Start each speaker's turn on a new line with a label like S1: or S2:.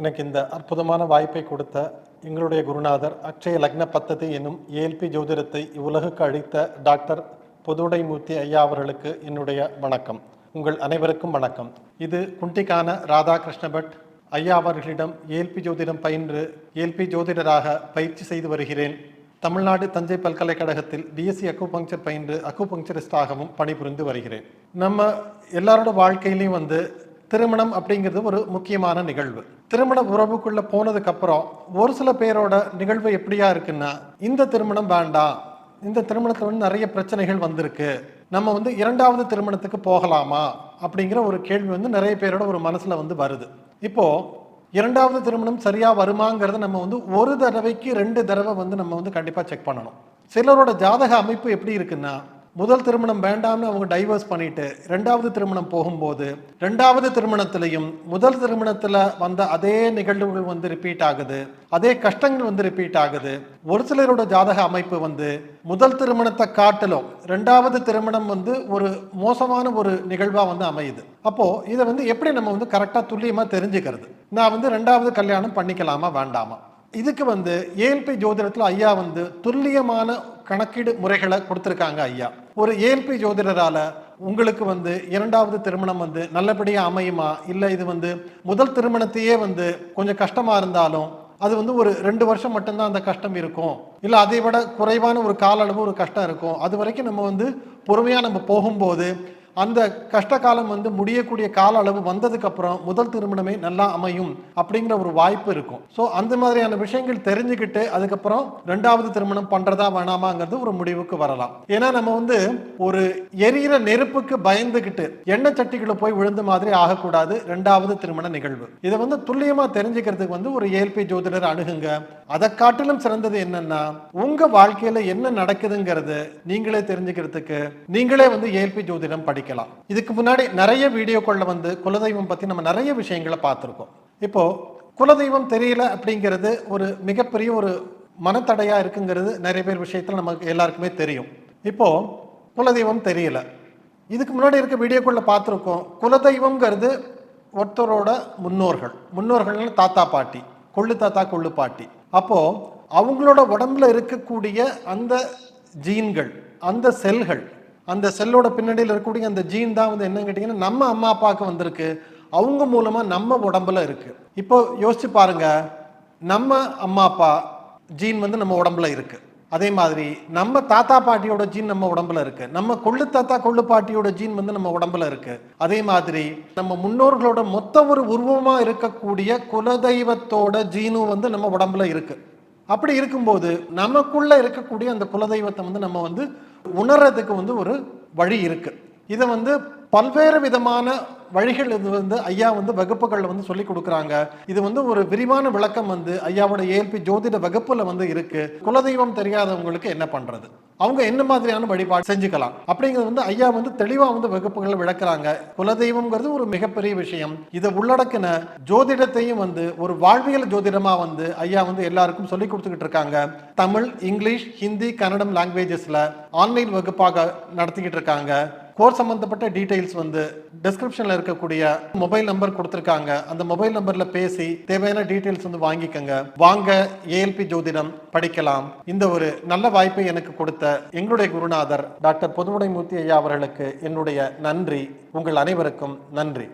S1: எனக்கு இந்த அற்புதமான வாய்ப்பை கொடுத்த எங்களுடைய குருநாதர் அக்ஷய லக்ன பத்ததி என்னும் ஏஎல்பி ஜோதிடத்தை இவ்வுலகுக்கு அளித்த டாக்டர் பொதுவுடைமூர்த்தி ஐயா அவர்களுக்கு என்னுடைய வணக்கம். உங்கள் அனைவருக்கும் வணக்கம். இது குண்டிக்கான ராதாகிருஷ்ண பட் ஐயா அவர்களிடம் ஏஎல்பி ஜோதிடம் பயின்று ஏஎல்பி ஜோதிடராக பயிற்சி செய்து வருகிறேன். தமிழ்நாடு தஞ்சை பல்கலைக்கழகத்தில் பிஎஸ்சி அக்குபங்க்சர் பயின்று அக்குபங்க்சரிஸ்டாகவும் பணிபுரிந்து வருகிறேன். நம்ம எல்லாரோட வாழ்க்கையிலையும் வந்து திருமணம் அப்படிங்கிறது ஒரு முக்கியமான நிகழ்வு. திருமண உறவுக்குள்ள போனதுக்கு அப்புறம் ஒரு சில பேரோட நிகழ்வு எப்படியா இருக்குன்னா இந்த திருமணம் வேண்டாம். இந்த திருமணத்தில் வந்து நிறைய பிரச்சனைகள் வந்திருக்கு. நம்ம வந்து இரண்டாவது திருமணத்துக்கு போகலாமா அப்படிங்கிற ஒரு கேள்வி வந்து நிறைய பேரோட ஒரு மனசுல வந்து வருது. இப்போ இரண்டாவது திருமணம் சரியா வருமாங்கிறத நம்ம வந்து ஒரு தடவைக்கு ரெண்டு தடவை வந்து நம்ம வந்து கண்டிப்பா செக் பண்ணணும். சிலரோட ஜாதக அமைப்பு எப்படி இருக்குன்னா முதல் திருமணம் வேண்டாம்னு அவங்க டைவர்ஸ் பண்ணிட்டு ரெண்டாவது திருமணம் போகும்போது ரெண்டாவது திருமணத்திலையும் முதல் திருமணத்தில் வந்த அதே நிகழ்வுகள் வந்து ரிப்பீட் ஆகுது. அதே கஷ்டங்கள் வந்து ரிப்பீட் ஆகுது. ஒரு சிலரோட ஜாதக அமைப்பு வந்து முதல் திருமணத்தை காட்டிலும் ரெண்டாவது திருமணம் வந்து ஒரு மோசமான ஒரு நிகழ்வாக வந்து அமையுது. அப்போது இதை வந்து எப்படி நம்ம வந்து கரெக்டாக துல்லியமாக தெரிஞ்சுக்கிறது? நான் வந்து ரெண்டாவது கல்யாணம் பண்ணிக்கலாமா வேண்டாமா? இதுக்கு வந்து ஏஎல்பி ஜோதிடத்தில் ஐயா வந்து துல்லியமான கணக்கீடு முறைகளை கொடுத்துருக்காங்க ஐயா. ஒரு ஏஎல்பி ஜோதிடரால உங்களுக்கு வந்து இரண்டாவது திருமணம் வந்து நல்லபடியாக அமையுமா? இல்லை இது வந்து முதல் திருமணத்தையே வந்து கொஞ்சம் கஷ்டமா இருந்தாலும் அது வந்து ஒரு ரெண்டு வருஷம் மட்டும்தான் அந்த கஷ்டம் இருக்கும். இல்லை அதை விட குறைவான ஒரு கால அளவு ஒரு கஷ்டம் இருக்கும். அது வரைக்கும் நம்ம வந்து பொறுமையாக நம்ம போகும்போது அந்த கஷ்ட காலம் வந்து முடியக்கூடிய கால அளவு வந்ததுக்கு அப்புறம் முதல் திருமணமே நல்லா அமையும் அப்படிங்கிற ஒரு வாய்ப்பு இருக்கும். ஸோ அந்த மாதிரியான விஷயங்கள் தெரிஞ்சுக்கிட்டு அதுக்கப்புறம் ரெண்டாவது திருமணம் பண்றதா வேணாமாங்கிறது ஒரு முடிவுக்கு வரலாம். ஏன்னா நம்ம வந்து ஒரு எரியிற நெருப்புக்கு பயந்துகிட்டு எண்ணெய் சட்டிகளை போய் விழுந்த மாதிரி ஆகக்கூடாது ரெண்டாவது திருமண நிகழ்வு. இதை வந்து துல்லியமா தெரிஞ்சுக்கிறதுக்கு வந்து ஒரு ஏல்பி ஜோதிடர் அணுகுங்க. அதை காட்டிலும் சிறந்தது என்னன்னா உங்க வாழ்க்கையில என்ன நடக்குதுங்கிறது நீங்களே தெரிஞ்சுக்கிறதுக்கு நீங்களே வந்து ஏல்பி ஜோதிடம் படிக்கலாம் இதுக்கு முன்னாடி நிறைய வீடியோக்களில் வந்து குலதெய்வம் பற்றி நம்ம நிறைய விஷயங்களை பார்த்துருக்கோம். இப்போ குலதெய்வம் தெரியல அப்படிங்கிறது ஒரு மிகப்பெரிய ஒரு மனத்தடையா இருக்குங்கிறது நிறைய பேர் விஷயத்துல நமக்கு எல்லாருக்குமே தெரியும். இப்போ குலதெய்வம் தெரியல. இதுக்கு முன்னாடி இருக்க வீடியோக்குள்ள பார்த்துருக்கோம். குலதெய்வம்ங்கிறது ஒருத்தரோட முன்னோர்கள். முன்னோர்கள்னு தாத்தா பாட்டி. கொள்ளு தாத்தா கொள்ளு பாட்டி. அப்போது அவங்களோட உடம்புல இருக்கக்கூடிய அந்த ஜீன்கள் அந்த செல்கள் அந்த செல்லோட பின்னணியில் இருக்கக்கூடிய அந்த ஜீன் தான் வந்து என்னன்னு கேட்டிங்கன்னா நம்ம அம்மா அப்பாவுக்கு வந்திருக்கு. அவங்க மூலமாக நம்ம உடம்புல இருக்குது இப்போ யோசிச்சு பாருங்க. நம்ம அம்மா அப்பா ஜீன் வந்து நம்ம உடம்புல இருக்குது அதே மாதிரி நம்ம தாத்தா பாட்டியோட ஜீன் நம்ம உடம்புல இருக்கு. நம்ம கொள்ளு தாத்தா கொள்ளு பாட்டியோட ஜீன் வந்து நம்ம உடம்புல இருக்கு. அதே மாதிரி நம்ம முன்னோர்களோட மொத்த ஒரு உருவமா இருக்கக்கூடிய குலதெய்வத்தோட ஜீனும் வந்து நம்ம உடம்புல இருக்கு. அப்படி இருக்கும்போது நமக்குள்ள இருக்கக்கூடிய அந்த குலதெய்வத்தை வந்து நம்ம வந்து உணர்றதுக்கு வந்து ஒரு வழி இருக்கு. இதை வந்து பல்வேறு விதமான வழிகள் இது வந்து ஐயா வந்து வகுப்புகளில் வந்து சொல்லி கொடுக்குறாங்க. இது வந்து ஒரு விரிவான விளக்கம் வந்து ஐயாவோட ஏல்பி ஜோதிட வகுப்புல வந்து இருக்கு. குலதெய்வம் தெரியாதவங்களுக்கு என்ன பண்றது? அவங்க என்ன மாதிரியான வழிபாடு செஞ்சுக்கலாம்? அப்படிங்கிறது வந்து ஐயா வந்து தெளிவா வந்து வகுப்புகளை விளக்குறாங்க. குலதெய்வம்ங்கிறது ஒரு மிகப்பெரிய விஷயம். இதை உள்ளடக்கின ஜோதிடத்தையும் வந்து ஒரு வாழ்வியல் ஜோதிடமா வந்து ஐயா வந்து எல்லாருக்கும் சொல்லி கொடுத்துக்கிட்டு இருக்காங்க. தமிழ் இங்கிலீஷ் ஹிந்தி கன்னடம் லாங்குவேஜஸ்ல ஆன்லைன் வகுப்பாக நடத்திக்கிட்டு இருக்காங்க. போர் சம்பந்தப்பட்ட டீடைல்ஸ் வந்து டிஸ்கிரிப்ஷன்ல இருக்கக்கூடிய மொபைல் நம்பர் கொடுத்துருக்காங்க. அந்த மொபைல் நம்பர்ல பேசி தேவையான டீடைல்ஸ் வந்து வாங்கிக்கோங்க. வாங்க ஏஎல்பி ஜோதிடம் படிக்கலாம். இந்த ஒரு நல்ல வாய்ப்பை எனக்கு கொடுத்த எங்களுடைய குருநாதர் டாக்டர் பொதுவுடைமூர்த்தி ஐயா அவர்களுக்கு என்னுடைய நன்றி. உங்கள் அனைவருக்கும் நன்றி.